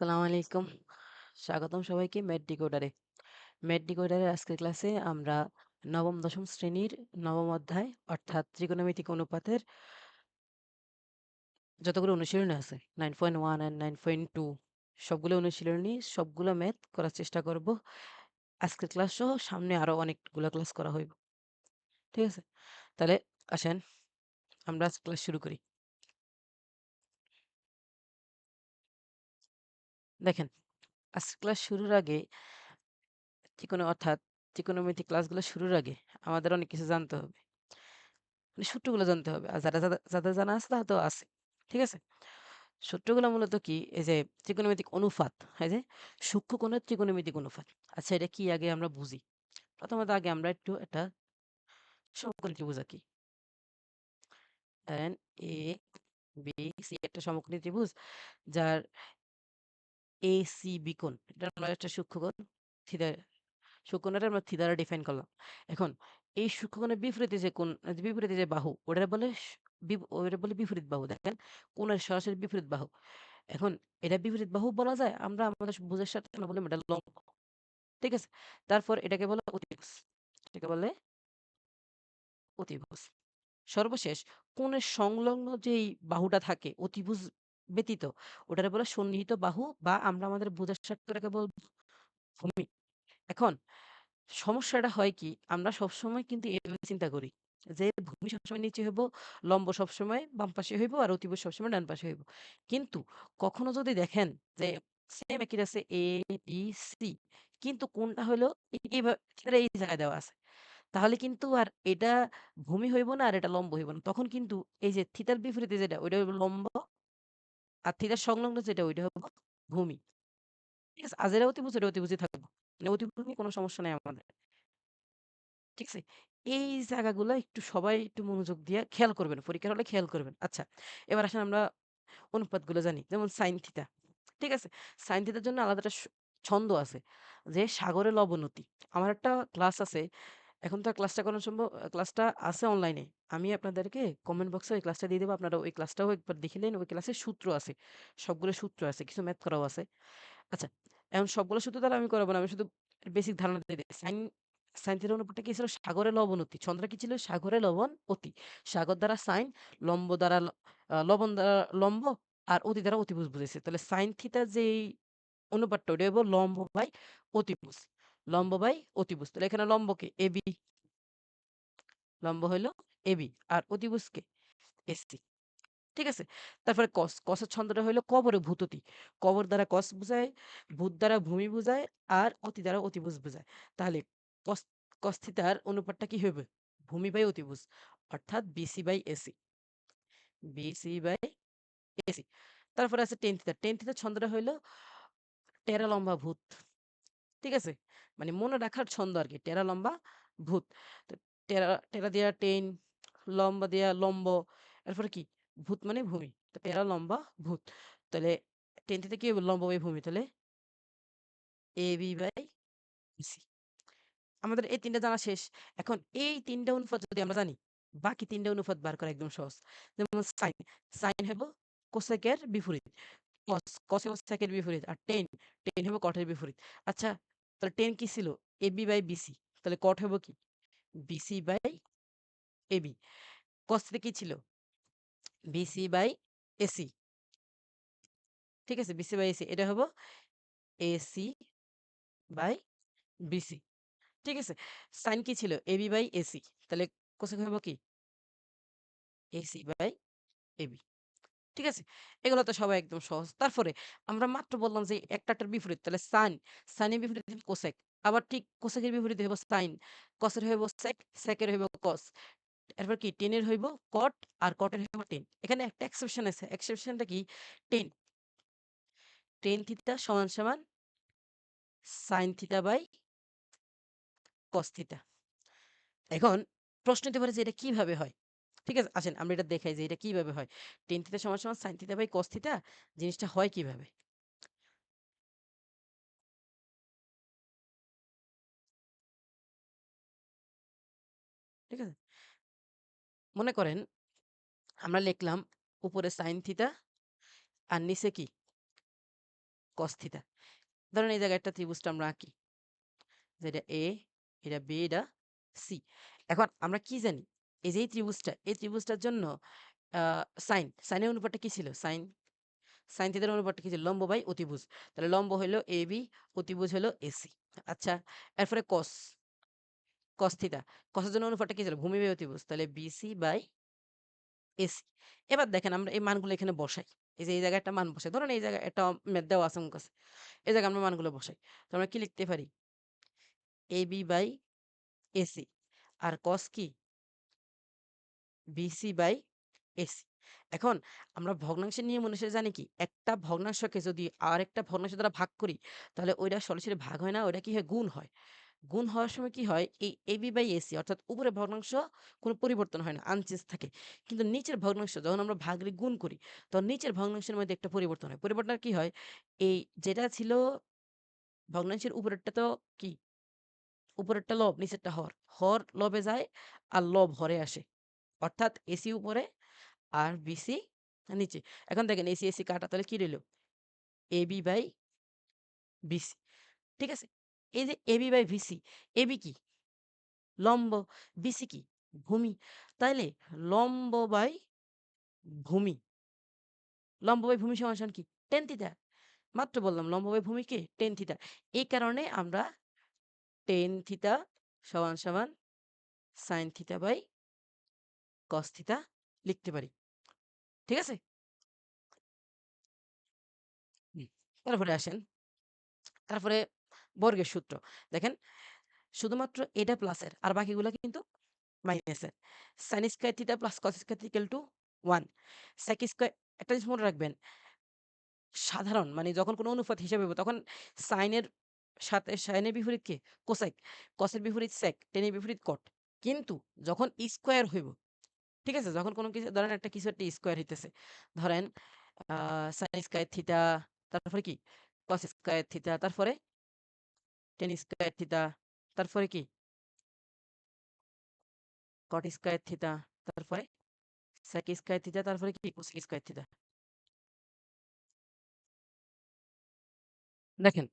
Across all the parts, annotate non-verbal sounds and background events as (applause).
আসসালামু আলাইকুম। স্বাগতম সবাইকে ম্যাথ ডিকোডারে। ম্যাথ ডিকোডারের আজকের ক্লাসে আমরা নবম, দশম শ্রেণির নবম অধ্যায় অর্থাৎ ত্রিকোণমিতিক অনুপাতের যতগুলো অনুশীলনী আছে 9.1 অ্যান্ড 9.2 সবগুলো অনুশীলনী সবগুলো ম্যাথ করার চেষ্টা করব। আজকের ক্লাস সহ সামনে আরও অনেকগুলো ক্লাস করা হইব। ঠিক আছে? তাহলে আসেন আমরা আজকে ক্লাস শুরু করি। দেখেন, আজকের ক্লাস শুরুর আগে ত্রিকোণ অর্থাৎ ত্রিকোণমিতিক ক্লাসগুলো শুরুর আগে আমাদের অনেক কিছু জানতে হবে। মানে সূত্রগুলো জানতে হবে। আর যারা যাদের জানা আছে তারা তো আছে। ঠিক আছে? সূত্রগুলো মূলত কি? এই যে ত্রিকোণমিতিক অনুপাত, এই যে সূক্ষ্মকোণের ত্রিকোণমিতিক অনুপাত। আচ্ছা এটা কি আগে আমরা বুঝি। প্রথমত আগে আমরা একটু একটা সমকোণী ত্রিভুজ আঁকি। এ, বি, সি একটা সমকোণী ত্রিভুজ যার এটা আমরা একটা সূক্ষ্মকোণ সূক্ষ্মকোণটা আমরা ডিফাইন করলাম। এখন এই সূক্ষ্মকোণের বিপরীতে যে বিপরীতে যে বাহু ওটারে বলে ওটা বলে বিপরীত বাহু। দেখেন সরাসরি বিপরীত বাহু। এখন এটা বিপরীত বাহু বলা যায়। আমরা আমাদের বুঝের সাথে আমরা বলি, এটা লম্ব। ঠিক আছে? তারপর এটাকে বলে অতিভুজ। এটাকে বলে অতিভুজ। সর্বশেষ কোণের সংলগ্ন যেই বাহুটা থাকে, অতিভুজ ব্যতীত ওটারে বলে সন্নিহিত বাহু বা আমরা আমাদের বুঝার বলব ভূমি। এখন সমস্যাটা হয় কি আমরা সবসময় কিন্তু এভাবে চিন্তা করি যে ভূমি সবসময় নিচে হইব, লম্ব সবসময় বাম পাশে হইব আর অতিভুজ সবসময় ডান পাশে হইব। কিন্তু কখনো যদি দেখেন যে সেম একই আছে এ, বি, সি কিন্তু কোনটা হইল এইভাবে এই জায়গায় দেওয়া আছে। তাহলে কিন্তু আর এটা ভূমি হইব না আর এটা লম্ব হইব না। তখন কিন্তু এই যে থিতার বিপরীতে যেটা ওইটা হইব লম্ব আর থিতার সংলগ্ন যেটা ওইটা হইব ভূমি। ঠিক আছে? আর যেটা অতিভুজ ওটা অতিভুজই থাকবে। মানে অতিভুজ কোনো সমস্যা নাই আমাদের। ঠিক আছে? এই জায়গাগুলা একটু সবাই একটু মনোযোগ দিয়ে খেয়াল করবেন। পরীক্ষার হলে খেয়াল করবেন। আচ্ছা, এবার আসেন আমরা অনুপাতগুলো জানি। যেমন সাইন থিটা। ঠিক আছে? সাইন থিটার জন্য আলাদা একটা ছন্দ আছে। যে সাগরে লবণতি। আমার একটা ক্লাস আছে। এখন তো ক্লাসটা করানো সম্ভব ক্লাসটা আছে অনলাইনে। আমি আপনাদেরকে কমেন্ট বক্সে ওই ক্লাসটা দিয়ে দেব। আপনারা ওই ক্লাসটাও একবার দেখে নিন। ওই ক্লাসের সূত্র আছে। সবগুলো সূত্র আছে। কিছু ম্যাথ করাও আছে। আচ্ছা, এখন সবগুলো সূত্র দ্বারা আমি করাবো না। আমি শুধু বেসিক ধারণা দিয়ে দিই। সাইন সাইন থিটার অনুপাতটা কি ছিল? সাগরে লবণ অতি। ছন্দটা কি ছিল? সাগরে লবণ অতি। সাগর দ্বারা সাইন, লম্ব দ্বারা লবণ দ্বারা লম্ব আর অতি দ্বারা অতিভুজ বুঝাইছে। তাহলে সাইন থিটার যেই অনুপাতটা হইব লম্ব বাই অতিভুজ। লম্ব বাই অতিভুজ। তাহলে এখানে লম্ব কে? এবি। লম্ব হইল এবি। আর অতিভুজ কে? এসি। ঠিক আছে? তারপরে কস। কসের ছন্দটা হইল কবরে ভূততি। কবর দ্বারা কস বুঝায়, ভূত দ্বারা ভূমি বুঝায় আর অতি দ্বারা অতিভুজ বুঝায়। তাহলে কস কস থিটার অনুপাতটা কি হবে? ভূমি বাই অতিভুজ। অর্থাৎ BC by AC. BC by AC. তারপরে আছে টেন থিটা। টেন থিটার ছন্দটা হইল টেরা লম্বা ভূত। ঠিক আছে? মানে মনে রাখার ছন্দ আরকি। টেরা লম্বা ভূত। টেরা টেরা দিয়া টেন, লম্বা দিয়া লম্ব। এরপরে কি? ভূত মানে ভূমি। তো টেরা লম্বা ভূত। তাহলে টেন থিটা কি? লম্ব বাই ভূমি। তাহলে এবি বাই বিসি। আমাদের এই তিনটা জানা শেষ। এখন এই ৩ টা অনুপাত যদি আমরা জানি, বাকি ৩ টা অনুপাত বার করা একদম সহজ। যেমন সাইন, সাইন হইব কোসেকের বিপরীত। কস, কস হইব সেকের বিপরীত। আর টেন, টেন হইব কটের বিপরীত। আচ্ছা, তাহলে টেন কি ছিল? AB by BC. তাহলে কট হইব কি? BC by AB. Cos theta কি ছিল? BC by AC. ঠিক আছে? BC by AC. এটা হইব এসি বাই বিসি। ঠিক আছে? সাইন কি ছিল? AB by AC. তাহলে কোসেক হইব কি? AC by AB. ঠিক আছে? এগুলো তো সবাই একদম সহজ। তারপরে আমরা মাত্র বললাম যে একটা একটার বিপরীত। তাহলে সাইন, সাইনের বিপরীত কোসেক। আবার ঠিক কোসেকের বিপরীত হইব সাইন। কসের হইব সেক, সেকের হইব কস। এরপর কি টেনের হইব কট আর কটের হইব টেন। এখানে একটা এক্সেপশন আছে। এক্সেপশনটা কি? টেন। টেন থিটা সমান সমান sine theta by cos theta. এখন প্রশ্ন হতে পারে যে এটা কীভাবে হয়? ঠিক আছে? আসেন আমরা এটা দেখাই যে এটা কীভাবে হয়। টেন থিটা সমান সমান sine theta by cos theta, জিনিসটা হয় কীভাবে? ঠিক আছে? মনে করেন আমরা লিখলাম উপরে সাইন থিটা আর নিচে কি? cos থিটা ধরেন এই জায়গায় একটা ত্রিভুজটা আমরা আঁকি যেটা এ এটা বি এটা সি এখন আমরা কি জানি এই যে এই ত্রিভুজটা, এই ত্রিভুজটার জন্য সাইন, সাইনের অনুপাতটা কী ছিল? সাইন সাইন থিটার অনুপাতটা কি ছিল? লম্ব বাই অতিভুজ। তাহলে লম্ব হলো এ বি, অতিভুজ হলো এসি আচ্ছা এরপরে কস কস থিটা। কসের জন্য অনুপাতটা কী ছিল? ভূমি বাই অতিভুজ। তাহলে বিসি বাই এসি এবার দেখেন আমরা এই মানগুলো এখানে বসাই। এই যে এই জায়গায় একটা মান বসাই। ধরুন এই জায়গায় একটা ম্যাথ দেওয়া আছে আমার কাছে। এই জায়গায় আমরা মানগুলো বসাই। তো আমরা কি লিখতে পারি? এ বি বাই এসি আর কস কি? বিসি বাই এসি এখন আমরা ভগ্নাংশের নিয়ম অনুসারে জানি কি? একটা ভগ্নাংশকে যদি আর একটা ভগ্নাংশ দ্বারা ভাগ করি, তাহলে ওইটা সরাসরি ভাগ হয় না, ওইটা কি হয়? গুণ হয়। গুণ হওয়ার সময় কি হয়? এই এবি বাই এসি অর্থাৎ উপরে ভগ্নাংশ কোনো পরিবর্তন হয় না আনচেঞ্জ থাকে। কিন্তু নিচের ভগ্নাংশ যখন আমরা ভাগরে গুণ করি, তখন নিচের ভগ্নাংশের মধ্যে একটা পরিবর্তন হয়। পরিবর্তন কি হয়? এই যেটা ছিল ভগ্নাংশের উপরেরটা তো কি? উপরেরটা লব, নিচেরটা হর। হর লবে যায় আর লব হরে আসে। অর্থাৎ এসি উপরে আর বিসি নিচে। এখন দেখেন এসি এসি কাটা, তাহলে কি রইল? AB by BC. ঠিক আছে? এই যে এবি বাই ভিসি এবি কি? লম্ব। বিসি কি? ভূমি। তাইলে লম্ব বাই ভূমি। লম্ব বাই ভূমি সমান কি? টেন থিটা মাত্র বললাম, লম্ব বাই ভূমি কি? টেন থিটা এই কারণে আমরা টেন থিটা সমান সমান সাইন থিটা বাই কস লিখতে পারি। ঠিক আছে? তারপরে আসেন। তারপরে বর্গের সূত্র। দেখেন, শুধুমাত্র এটা প্লাসের আর বাকিগুলো কিন্তু মাইনাসের sine square theta plus cos square equal to one sec square একটা জিনিস মনে রাখবেন, সাধারণ মানে যখন কোনো অনুপাত হিসাবে তখন সাইনের সাথে সাইনের বিপরীত কে? কোসেক কসের বিপরীত সেক টেনের বিপরীত কট কিন্তু যখন স্কোয়ার হইব ঠিক আছে? যখন কোনো কিছু, ধরেন একটা কিছু একটা স্কোয়ার হইতেছে। ধরেন সাইন স্কোয়ার থিটা তারপরে কি? কস স্কোয়ার থিটা তারপরে টেন স্কোয়ার থিটা তারপরে কি? কট স্কোয়ার থিটা তারপরে সেক স্কোয়ার থিটা তারপরে কি? কোসেক স্কোয়ার থিটা দেখেন,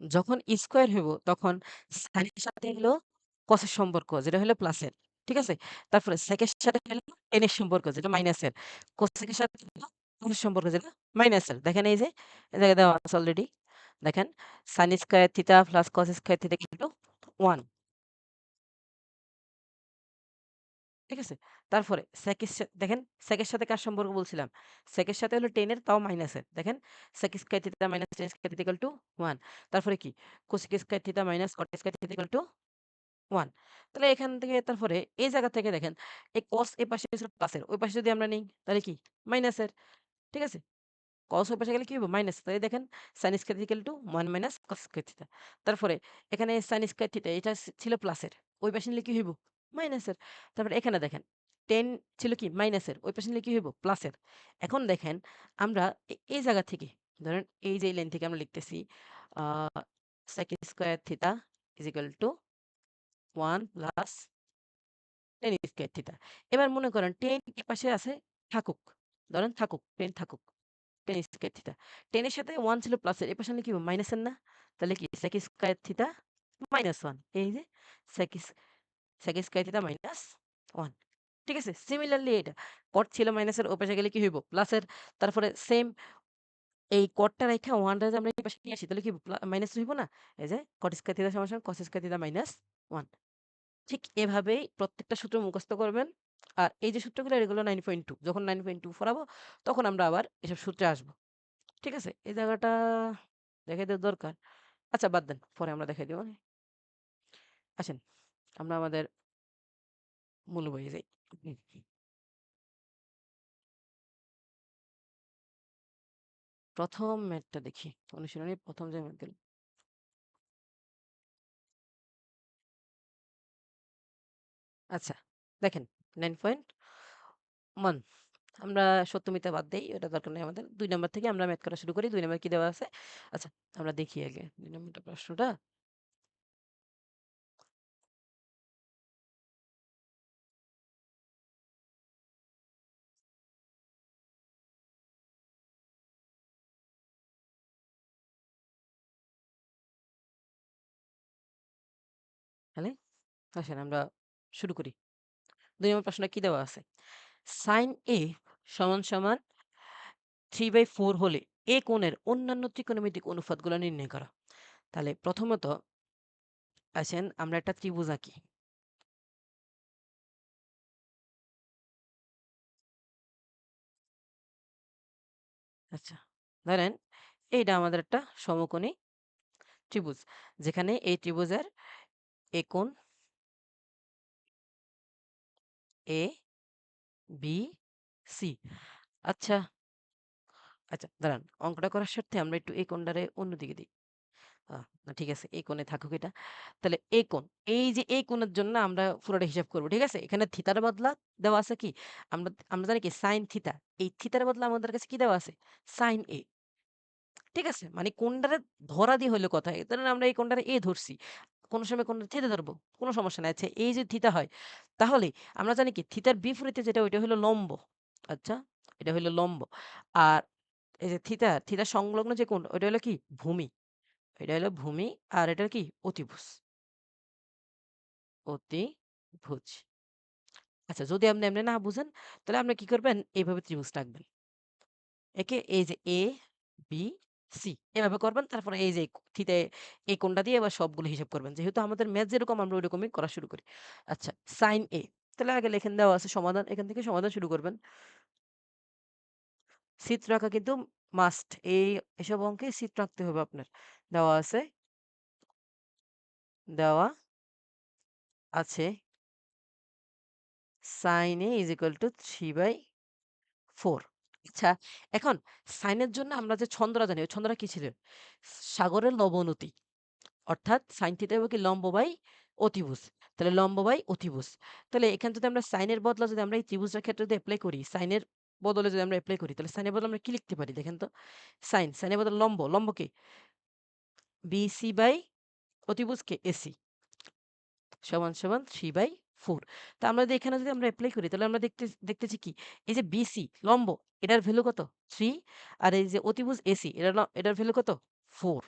যখন স্কোয়ার হইব, তখন সাইনের সাথে হলো কসের সম্পর্ক, যেটা হলো প্লাসের ঠিক আছে? তারপরে সেকের সাথে হলো টেনের সম্পর্ক যেটা মাইনাসের কোসেকের সাথে সম্পর্ক যেটা মাইনাসের দেখেন এই যে জায়গায় দেওয়া আছে অলরেডি দেখেন sine square theta plus cos square theta কিন্তু ওয়ান ঠিক আছে? তারপরে সেকের দেখেন সেকের সাথে কার সম্পর্ক বলছিলাম? সেকের সাথে হলো টেনের তাও মাইনাসের দেখেন sec square theta minus tan square theta to one তারপরে কি? Cosec square theta minus cot square theta to one. তাহলে এখান থেকে তারপরে এই জায়গা থেকে দেখেন, এই কস এ পাশে ছিল প্লাসের, ওই পাশে যদি আমরা নিই, তাহলে কি? মাইনাসের। ঠিক আছে? কস ওই পাশে গেলে কি হবে? মাইনাস। তাই দেখেন sine square equal to one minus cos square theta তারপরে এখানে সাইন স্কোয়ার থিটা এটা ছিল প্লাসের, ওই পাশে নিলে কি হইব? মাইনাসের। তারপরে এখানে দেখেন টেন ছিল কি? মাইনাসের, ওই পাশে নিলে কি হইব? প্লাসের। এখন দেখেন, আমরা এই জায়গা থেকে, ধরেন এই যে লাইন থেকে আমরা লিখতেছি second square theta is equal to one plus tan square theta এবার মনে করেন টেন এ পাশে আছে থাকুক। ধরেন থাকুক টেন থাকুক টেন স্কোয়ার থিটা টেনের সাথে ওয়ান ছিল প্লাসের এ পাশে কি মাইনাসের না? তাহলে কি? Sec square theta minus one এই যে sec sec square theta minus one ঠিক আছে? সিমিলারলি এটা। কট ছিল মাইনাসের ও পাশে গেলে কি হইব? প্লাসের তারপরে সেম এই কটটা রেখা ওয়ানটা যদি আমরা এই পাশে নিয়ে আসি, তাহলে কি মাইনাস হইব না? এই যে কট স্কোয়ার থিটা সমান cos square theta minus one ঠিক এভাবেই প্রত্যেকটা সূত্র মুখস্থ করবেন। আর এই যে সূত্রগুলো, এগুলো নাইন পয়েন্ট টু যখন নাইন পয়েন্ট টু ফোরাবো, তখন আমরা আবার এসব সূত্রে আসব। ঠিক আছে? এই জায়গাটা দেখে দেওয়ার দরকার। আচ্ছা বাদ দেন, পরে আমরা দেখাই দেবো। আসেন, আমরা আমাদের মূল বইয়ে যাই। প্রথম ম্যাথটা দেখি, অনুশীলনী প্রথম যে ম্যাথগুলো আচ্ছা দেখেন নাইন পয়েন্ট ওয়ান আমরা সত্যমিতা বাদ দিই ওটা দরকার নেই আমাদের। দুই নম্বর থেকে আমরা ম্যাথ করা শুরু করি, দুই নম্বর কি দেওয়া আছে? আচ্ছা আমরা দেখি আগে, দুই নম্বরটা প্রশ্নটা। আসেন আমরা শুরু করি। ২ নম্বর প্রশ্নে কি দেওয়া আছে? sin A সমান, সমান 3/4 হলে এ কোণের অন্যান্য ত্রিকোণমিতিক অনুপাতগুলো নির্ণয় করা। তাহলে প্রথমত আসেন আমরা একটা ত্রিভুজ আঁকি। আচ্ছা, ধরেন এইটা আমাদের একটা সমকোণী ত্রিভুজ। যেখানে এই ত্রিভুজের এ কোণ এ, বি, সি। আচ্ছা, আচ্ছা দাঁড়ান অঙ্কটা করার স্বার্থে আমরা একটু এই কোণটারে অন্যদিকে দিই। ঠিক আছে এই কোণে থাকুক এটা। তাহলে এই কোণ, এই যে এই কোণের জন্য আমরা পুরোটা হিসাব করব। ঠিক আছে? এখানে থিতার বদলা দেওয়া আছে কি? আমরা আমরা জানি কি সাইন থিতা। এই থিতার বদলা আমাদের কাছে কি দেওয়া আছে? সাইন এ ঠিক আছে? মানে কোণটারে ধরা দিয়ে হইল কথা। ধরেন আমরা এই কোণটারে এ ধরছি। কোন সময় কোনো থিতা ধরবো। কোনো সমস্যা নাই। আচ্ছা এই যে থিতা হয়, তাহলে আমরা জানি কি থিতার বিপরীতে যেটা ওইটা হলো লম্ব। আচ্ছা? এটা হলো লম্ব। আর এই যে থিতা, থিতার সংলগ্ন যে কোণ ওইটা হলো কি? ভূমি। এটা হলো ভূমি আর এটা কি? অতিভুজ। অতিভুজ। আচ্ছা যদি আপনি এমনি না বুঝেন, তাহলে আপনি কি করবেন? এইভাবে ত্রিভুজ রাখবেন একে এই যে এ B, C এভাবে করবেন। তারপরে এই যে থিতা এই কোনটা দিয়ে এবার সবগুলো হিসাব করবেন। যেহেতু আমাদের ম্যাথ যেরকম, আমরা ওইরকমই করা শুরু করি। আচ্ছা সাইন এ তাহলে আগে লেখেন, দেওয়া আছে সমাধান। এখান থেকে সমাধান শুরু করবেন। চিত্র আঁকা কিন্তু মাস্ট। এই এসব অঙ্কে চিত্র আঁকতে হবে আপনার। দেওয়া আছে দেওয়া আছে sine A is is two three 3/4 আচ্ছা এখন সাইনের জন্য আমরা যে ছন্দটা জানি, ওই ছন্দটা কি ছিল? সাগরের লবণতি। অর্থাৎ sin থিটা হবে কি লম্ব বাই অতিভুজ। তাহলে লম্ব বাই অতিভুজ। তাহলে এখানে যদি আমরা সাইনের বদলা যদি আমরা এই ত্রিভুজটার ক্ষেত্রে যদি এপ্লাই করি, সাইনের বদলে যদি আমরা এপ্লাই করি, তাহলে সাইনের বদলে আমরা কি লিখতে পারি দেখেন তো? সাইন, সাইনের বদলে লম্ব, লম্ব কি? BC বাই অতিভুজ কে? AC সমান, সমান 3/4 তো আমরা যদি এখানে যদি আমরা এপ্লাই করি, তাহলে আমরা দেখতে, দেখতেছি কি? এই যে BC লম্ব, এটার ভ্যালু কত? থ্রি আর এই যে অতিভুজ এটার ল এটার ভ্যালু কত? ফোর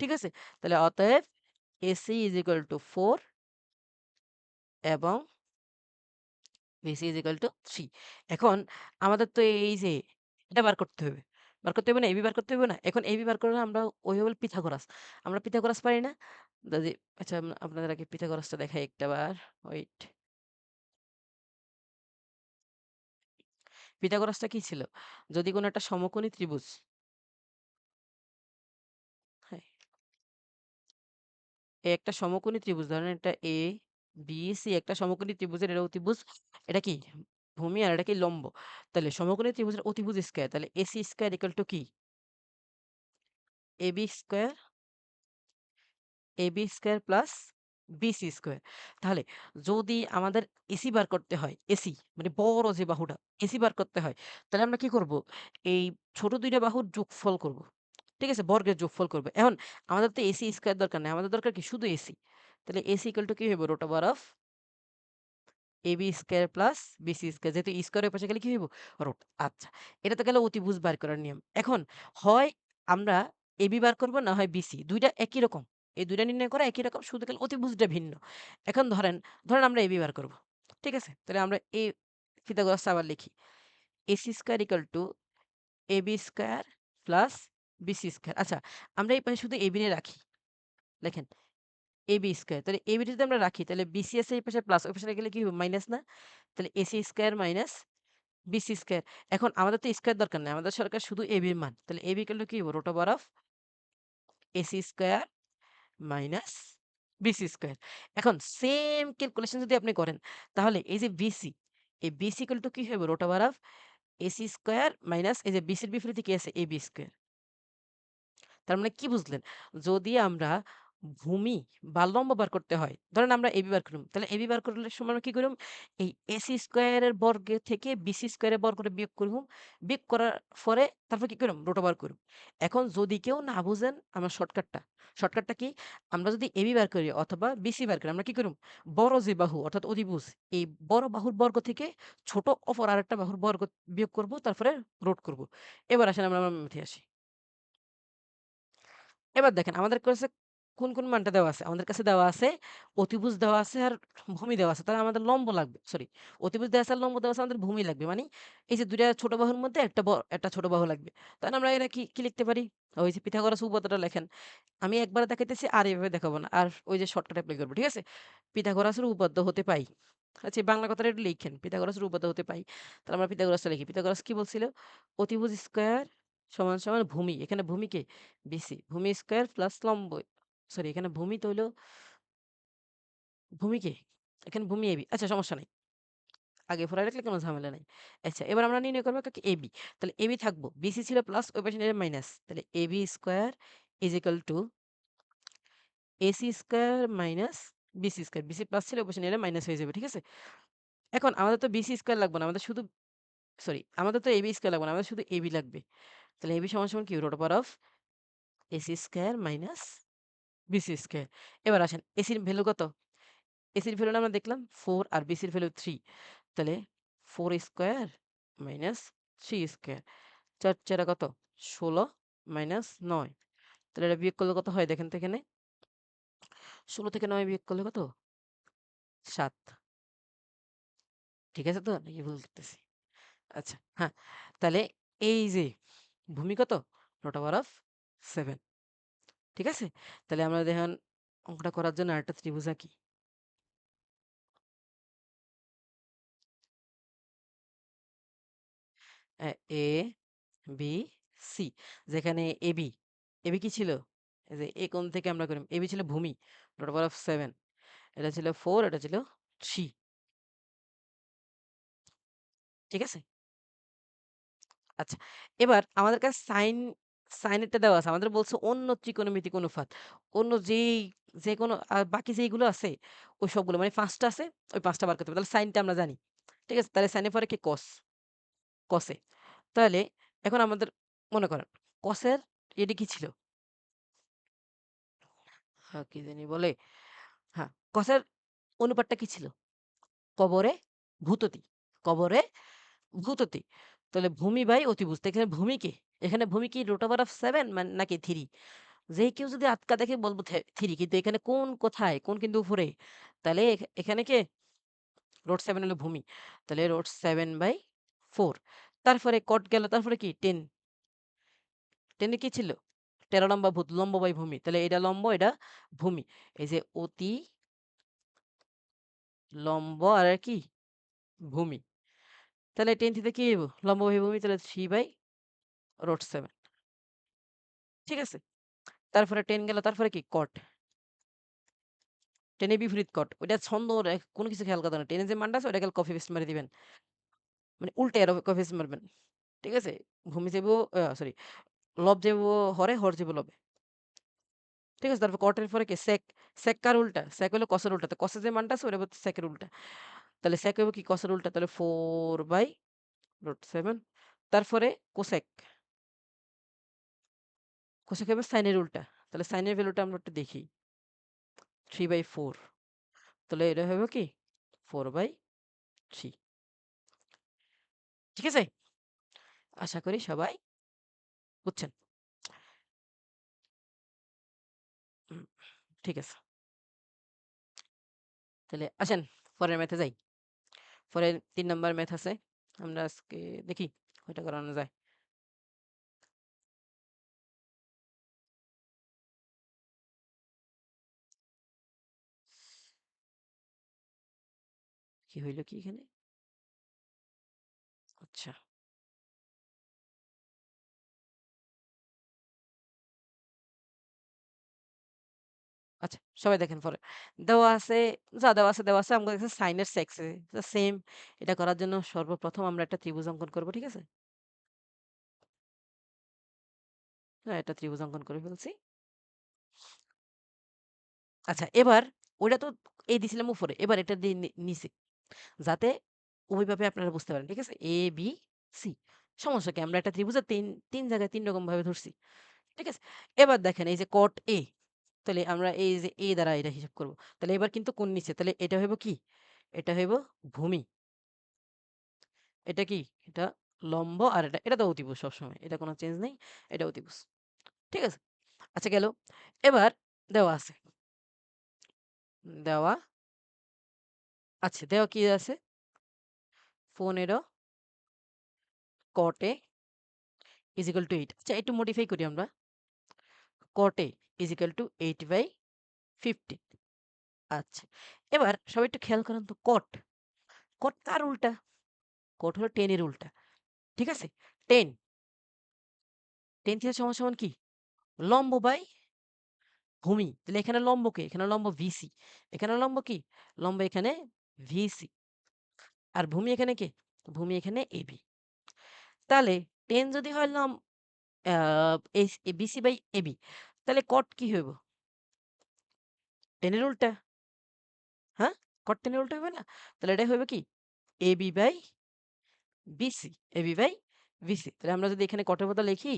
ঠিক আছে? তাহলে অতএব এসি ইজ equal to 4 এবং BC ইজ equal to 3 এখন আমাদের তো এই যে এটা বার করতে হবে। বার করতে হবে না? AB বার করতে হবে না? এখন AB বার করলে আমরা ওই হলো পিথাগোরাস। আমরা পিথাগোরাস পারি না? যদি আচ্ছা আপনাদের আগে পিথাগোরাসটা দেখাই একটাবার। ওয়েট। পিথাগোরাসটা কি ছিল? যদি কোন একটা সমকোণী ত্রিভুজ হ্যাঁ। একটা সমকোণী ত্রিভুজ ধরেন এটা A, B, সি একটা সমকোণী ত্রিভুজের এটা অতিভুজ। এটা কি? ভূমি আর এটা কি? লম্ব। তাহলে সমকোণী ত্রিভুজের অতিভুজ স্কয়ার তাহলে AC স্কয়ার ইকুয়াল টু কি? AB square AB square plus BC square. তাহলে যদি আমাদের এসি বার করতে হয়, এসি মানে বড় যে বাহুটা, এসি বার করতে হয়, তাহলে আমরা কি করব? এই ছোট ২ টা বাহুর যোগফল করব। ঠিক আছে? বর্গের যোগফল করব। এখন আমাদের তো এসি স্কয়ার দরকার নাই। আমাদের দরকার কি? শুধু এসি। তাহলে এসি ইকুয়াল টু কি হইব? Root over of AB square plus BC square যেহেতু স্কয়ারের পাশে গেলে কি হইব? রুট। আচ্ছা। এটা তো গেল অতিভুজ বার করার নিয়ম। এখন হয় আমরা এবি বার করব না হয় বিসি। ২ টা একই রকম। এই ২ টা নির্ণয় করা একই রকম শুধু খালি অতিভুজটা ভিন্ন। এখন ধরেন, ধরেন আমরা এবি বার করব। ঠিক আছে? তাহলে আমরা এ পিথাগোরাসটা আবার লিখি। AC square equal to A B square plus BC square. আচ্ছা, আমরা এই পাশে শুধু এবি রে রাখি। লেখেন এবি স্কোয়ার তাহলে এবি যদি আমরা রাখি তাহলে বিসি আছে এই পাশে প্লাস ওই পাশে গেলে কি হবে? মাইনাস না? তাহলে AC square minus BC square এখন আমাদের তো স্কোয়ার দরকার নেই আমাদের সরকার শুধু এ এবির মান। তাহলে এবি টু কি হবে? Root of AC square minus BC square এখন সেম ক্যালকুলেশন যদি আপনি করেন তাহলে এই যে বিসি, এই বিসি ইকুয়াল টু কি হবে? Root over of AC square minus এই যে বিসির বিপরীতে কি আছে? এবি স্কোয়ার তার মানে কি বুঝলেন? যদি আমরা ভূমি বা লম্ব বার করতে হয়, ধরেন আমরা এবি বার করলাম। তাহলে এবি বার করলে সময় আমরা কি করলাম? এই এসি স্কয়ারের বর্গের থেকে বিসি স্কয়ারের বর্গটা বিয়োগ করলাম। বিয়োগ করার পরে তারপর কি করলাম? রুট বার করলাম। এখন যদি কেউ না বুঝেন আমার শর্টকাটটা। শর্টকাটটা কি? আমরা যদি এবি বার করি অথবা বিসি বার করি আমরা কি করব? বড় যে বাহু অর্থাৎ অতিভুজ এই বড় বাহুর বর্গ থেকে ছোট অপর আরেকটা বাহুর বর্গ বিয়োগ করব তারপরে রুট করব। এবার আসেন আমরা ম্যাথে আসি। এবার দেখেন আমাদের কাছে কোন, কোন মানটা দেওয়া আছে? আমাদের কাছে দেওয়া আছে অতিভুজ দেওয়া আছে আর ভূমি দেওয়া আছে। তাহলে আমাদের লম্ব লাগবে। সরি অতিভুজ দেওয়া আছে আর লম্ব দেওয়া আছে আমাদের ভূমি লাগবে। মানে এই যে ২ টা ছোট বাহুর মধ্যে একটা একটা ছোট বাহু লাগবে। তাহলে আমরা এরা কি, কি লিখতে পারি? ওই যে পিথাগোরাস উপপাদ্যটা লেখেন। আমি একবার দেখাইতেছি আর এভাবে দেখাবো না। আর ওই যে শর্টকাট এপ্লাই করব ঠিক আছে? পিথাগোরাসের উপপাদ্য হতে পাই। আচ্ছা বাংলা কথাটা একটু লিখেন। পিথাগোরাসের উপপাদ্য হতে পাই। তাহলে আমরা পিথাগোরাসটা লিখি। পিথাগোরাস কি বলছিল? অতিভুজ স্কোয়ার সমান, সমান ভূমি। এখানে ভূমি কে? বিসি। ভূমি স্কোয়ার প্লাস লম্ব সরি এখানে ভূমি তো হইল ভূমি? এখানে ভূমি এবি। আচ্ছা সমস্যা নাই। আগে পড়ায় রাখলে কোনো ঝামেলা নাই। আচ্ছা এবার আমরা নির্ণয় করব কাকে এবি। তাহলে এবি থাকব। বিসি ছিল প্লাস ওই পাশে মাইনাস। তাহলে AB square is equal to AC square minus BC square. BC plus ছিল ওই পাশে নিলে মাইনাস হয়ে যাবে। ঠিক আছে? এখন আমাদের তো বিসি স্কোয়ার লাগবে না। আমাদের শুধু সরি আমাদের তো এবি স্কোয়ার লাগবে না। আমাদের শুধু এবি লাগবে। তাহলে এবি সমান, সমান কি root over of AC square minus BC square. এবার আসেন এসির ভ্যালু কত? এসির ভ্যালু আমরা দেখলাম ফোর আর বিসির ভ্যালু থ্রি তাহলে ফোর স্কোয়ার মাইনাস 3 স্কয়ার। ৪ ৪ কত? 16 মাইনাস নয় তাহলে এটা বিয়োগ করলে কত হয় দেখেন তো এখানে? 16 থেকে 9 বিয়োগ করলে কত? সাত ঠিক আছে তো? নাকি ভুল করতেছি? আচ্ছা হ্যাঁ। তাহলে এই যে, ভূমি কত? Root over of 7। ঠিক আছে? তাহলে আমরা দেখেন অঙ্কটা করার জন্য আরেকটা ত্রিভুজ আঁকি। এ এ, বি, সি যেখানে এবি, এবি কি ছিল? যে এ কোণ থেকে আমরা করি এবি ছিল ভূমি রুট ওভার অফ সেভেন এটা ছিল ফোর এটা ছিল থ্রি ঠিক আছে? আচ্ছা এবার আমাদের কাছে সাইন সাইনেরটা দেওয়া আছে। আমাদের বলছে অন্য ত্রিকোণমিতিক অনুপাত। অন্য যেই যেকোনো আর বাকি যেইগুলো আছে ওই সবগুলো মানে পাঁচটা আছে ওই পাঁচটা বার করতে হবে। তাহলে সাইনটা আমরা জানি। ঠিক আছে? তাহলে সাইনের পরে কি কস। কসে। তাহলে এখন আমাদের মনে করেন কসের এটি কি ছিল? হ্যাঁ, কি জানি বলে? হ্যাঁ, কসের অনুপাতটা কি ছিল? কবরে ভূততি। কবরে ভূততি। তাহলে ভূমি বাই অতিভুজ। এখানে ভূমি কি? এখানে ভূমি কি রুট ওভার অফ সেভেন মানে নাকি থ্রি যে কেউ যদি আটকা দেখে বলব থ্রি কিন্তু এখানে কোন কোথায়? কোন কিন্তু উপরে। তাহলে এখানে কে? রোড সেভেন হলো ভূমি। তাহলে রোড সেভেন বাই ফোর তারপরে কট গেল, তারপরে কি 10 10 এ কি ছিল? 13 লম্বা ভূত, লম্ব বাই ভূমি। তাহলে এটা লম্ব, এটা ভূমি। এই যে অতি লম্ব আর কি? ভূমি। তাহলে টেন থেকে কি? লম্ব বাই ভূমি, তাহলে থ্রি বাই রুট 7 ঠিক আছে? তারপরে টেন গেল তারপরে কি? কট। 10 এর বিপরীত কট। ওইটা ছন্দ কোনো কিছু খেয়াল করতে না। 10 এর যে মানটা আছে ওইটা কপি পেস্ট মেরে দিবেন। মানে উল্টাইয়া কফি পেস্ট মারবেন। ঠিক আছে? ভূমি যাইব সরি লব যাইব হরে, হর যাইব লবে। ঠিক আছে? তারপর কটের পরে কি? সেক। সেক কার উল্টা? সেক হলো কসের উল্টা। তো কসের যে মানটা আছে ওটা সেকের উল্টা। তাহলে সেক হইব কি? কসের উল্টা। তাহলে ফোর বাই রুট সেভেন তারপরে কোসেক। কোসেক হবে সাইনের উল্টা। তাহলে সাইনের ভ্যালুটা আমরা একটু দেখি। থ্রি বাই ফোর তাহলে এটা হইব কি? 4 বাই থ্রি ঠিক আছে? আশা করি সবাই বুঝছেন। ঠিক আছে। তাহলে আসেন পরের ম্যাথে যাই। পরে তিন নম্বর ম্যাথ আছে। আমরা আজকে দেখি কয়টা করানো যায়। কি হইল কি এখানে? আচ্ছা। আচ্ছা, সবাই দেখেন পরে। দেওয়া আছে, যা দেওয়া আছে, দেওয়া আছে। আমাদের। সেম এটা করার জন্য সর্বপ্রথম আমরা একটা ত্রিভুজ অঙ্কন করব। ঠিক আছে? হ্যাঁ, একটা ত্রিভুজ অঙ্কন করে ফেলছি। আচ্ছা, এবার ওইটা তো এই দিছিলাম উপরে। এবার এটা দিয়ে নিচে। যাতে ওইভাবে আপনারা বুঝতে পারেন। ঠিক আছে? A, B, C. সমস্যা কি? আমরা একটা ত্রিভুজের ৩, ৩ জায়গায় ৩ রকম ভাবে ধরছি। ঠিক আছে? এবার দেখেন এই যে কট এ। তাহলে আমরা এই যে এ দ্বারা এটা হিসাব করব। তাহলে এবার কিন্তু কোণ নিচে। তাহলে এটা হইব কি? এটা হইব ভূমি। এটা কি? এটা লম্ব আর এটা, এটা তো অতিভুজ সবসময়। এটা কোনো চেঞ্জ নেই। এটা অতিভুজ। ঠিক আছে? আচ্ছা গেল। এবার দেওয়া আছে। দেওয়া আছে। দেওয়া কি আছে? 15 cot A is equal to 8 আচ্ছা একটু মডিফাই করি আমরা। is equal to 8 by 15 আচ্ছা। এবার সবাই একটু খেয়াল করেন তো cot, cot কার উল্টা? cot হলো টেনের উল্টা। ঠিক আছে? টেন টেন থিটা সমান সমান কি? লম্ব বাই ভূমি। তাহলে এখানে লম্ব কে? এখানে লম্ব VC। এখানে লম্ব কি? লম্ব এখানে VC। আর ভূমি এখানে কে? ভূমি এখানে AB। তাহলে টেন যদি হয় লম BC বাই AB তাহলে cot কি হইব? টেনের উল্টা। হ্যাঁ? tan এর উল্টা হইবে না? তাহলে এটা হইবে কি? AB by BC, AB by BC। তাহলে আমরা যদি এখানে কটের বদলে লিখি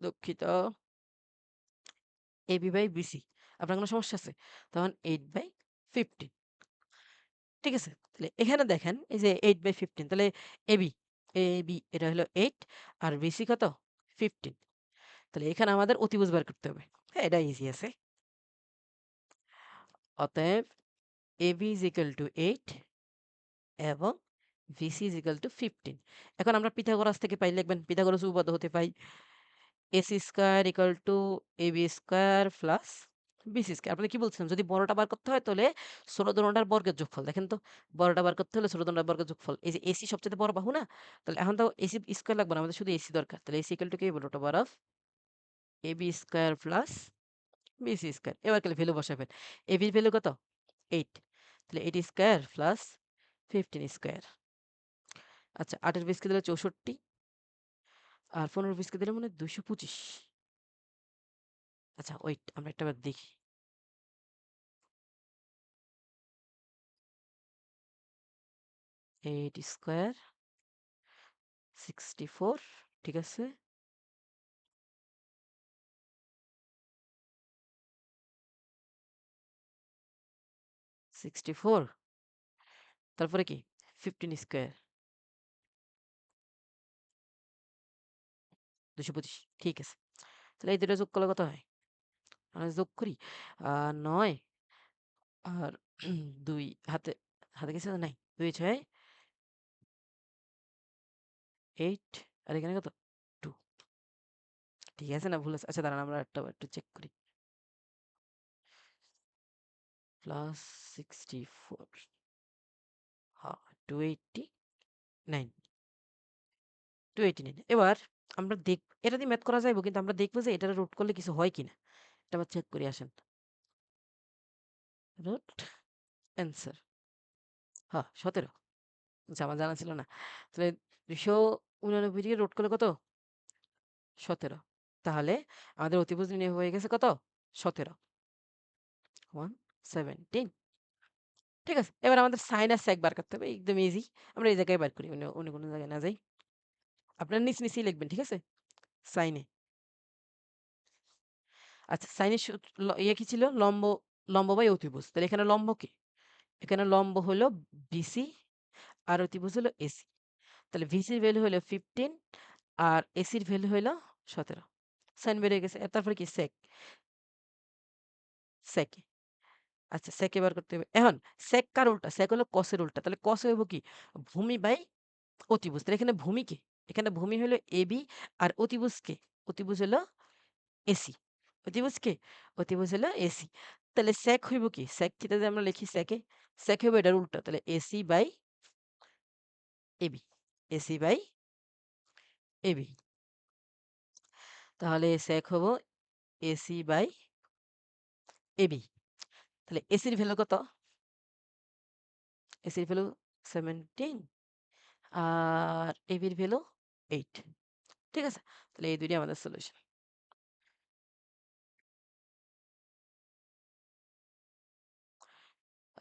দুঃখিত। AB বাই BC আপনার কোনো সমস্যা আছে? তখন এইট বাই 15 ঠিক আছে? তাহলে এখানে দেখেন এই যে 8 বাই 15 তাহলে AB, AB এটা হলো 8 আর BC কত? 15 তাহলে এখানে আমাদের অতিভুজ বের করতে হবে। হ্যাঁ, এটা ইজি আছে। অতএব AB is equal to 8 এবং VC is equal to 15 এখন আমরা পিথাগোরাস থেকে পাই লিখবেন পিথাগোরাস উপপাদ্য হতে পাই AC square equal to AB square plus BC square আপনাদের কি বলছিলাম যদি বড়টা বার করতে হয় তাহলে ষোলো দোনোটার বর্গের যোগফল। দেখেন তো, বড়টা বার করতে হলে ষোলো দোনোটার বর্গের যোগফল। এই যে AC সবচেয়ে বড় বাহু না? তাহলে এখন তো এসি স্কয়ার লাগবে না, আমাদের শুধু AC দরকার। তাহলে AC equal to কি root over of AB square plus BC square এবার তাহলে ভ্যালু বসাবেন। AB এর ভ্যালু কত? এইট তাহলে এইট স্কয়ার প্লাস 15 স্কয়ার আচ্ছা 8 এর বিসকে দিলে 64 আর 15 বিসকে দিলে মানে দুশো 225 আচ্ছা ওয়েট আমরা একটা বার দেখি। এইট স্কোয়ার, সিক্সটি ফোর, ঠিক আছে? Sixty four. তারপরে কি? Fifteen square. দুশো পঁচিশ, ঠিক আছে। তাহলে এই দুটো যোগ করলে কত হয়? আমরা যোগ করি নয়, আর (clears throat) দুই, হাতে হাতে গেছে নাই, দুই, ছয় এইট, আর এখানে কত? টু। ঠিক আছে না? ভুল আছে। আচ্ছা দাঁড়ান, আমরা একটা, একটু চেক করি। Plus sixty four two eighty nine two eighty nine এবার আমরা দেখ, এটা দিয়ে ম্যাথ করা যাইব, কিন্তু আমরা দেখব যে এটা রুট করলে কিছু হয় কিনা। এটা আবার চেক করে, আসেন। রুট অ্যান্সার হ্যাঁ সতেরো। আমার জানা ছিল না। তাহলে দুশো উনানব্বই দিয়ে রুট করলে কত? সতেরো। তাহলে আমাদের অতিভুজ নির্ণয় হয়ে গেছে কত? সতেরো। ওয়ান সেভেন্টিন ঠিক আছে, এবার আমাদের সাইন আর সেক বার করতে হবে, একদম ইজি আমরা এই জায়গায় বার করি, অন্য কোনো জায়গায় না যাই। আপনার নিচ, নিচেই লিখবেন, ঠিক আছে? সাইনে আচ্ছা সাইনের ইয়ে কি ছিল? লম্ব লম্ব বাই অতিভুজ। তাহলে এখানে লম্ব কি? এখানে লম্ব হলো বিসি আর অতিভুজ হলো এসি। তাহলে ভিসির ভ্যালু হলো ফিফটিন আর এসির ভ্যালু হলো সতেরো। সাইন বেড়ে গেছে। তারপরে কি? সেক। সেকে। আচ্ছা সেক এবার করতে হবে। এখন, সেক কার উল্টা? সেক হলো কসের উল্টা। তাহলে কস হইব কি? ভূমি বাই অতিভুজ। তাহলে এখানে ভূমি কে? এখানে ভূমি হলো এবি আর অতিভুজ কে? অতিভুজ হলো এসি। অতিভুজ কে অতিভুজ হলো এসি তাহলে সেক হইব কি সেক কি যদি আমরা লিখি সেকে সেক হইব এটার উল্টা তাহলে AC by AB AC by AB তাহলে সেক হব এসি বাই এবি তাহলে এসির ভ্যালু কত এসির ভ্যালু সেভেন্টিন আর এবির ভ্যালু এইট ঠিক আছে তাহলে এই দুইটি আমাদের সলিউশন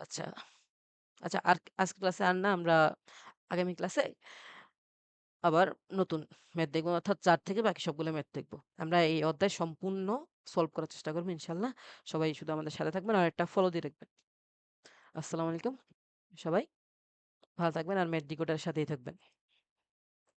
আচ্ছা। আচ্ছা আর আজকে ক্লাসে আর না আমরা আগামী ক্লাসে আবার নতুন ম্যাথ দেখব, অর্থাৎ চার থেকে বাকি সবগুলো ম্যাথ দেখব। আমরা এই অধ্যায় সম্পূর্ণ সলভ করার চেষ্টা করব ইনশাল্লাহ। সবাই শুধু আমাদের সাথে থাকবেন আর একটা ফলো দিয়ে রাখবেন। আসসালামু আলাইকুম। সবাই ভালো থাকবেন আর ম্যাথ ডিকোডারের সাথেই থাকবেন।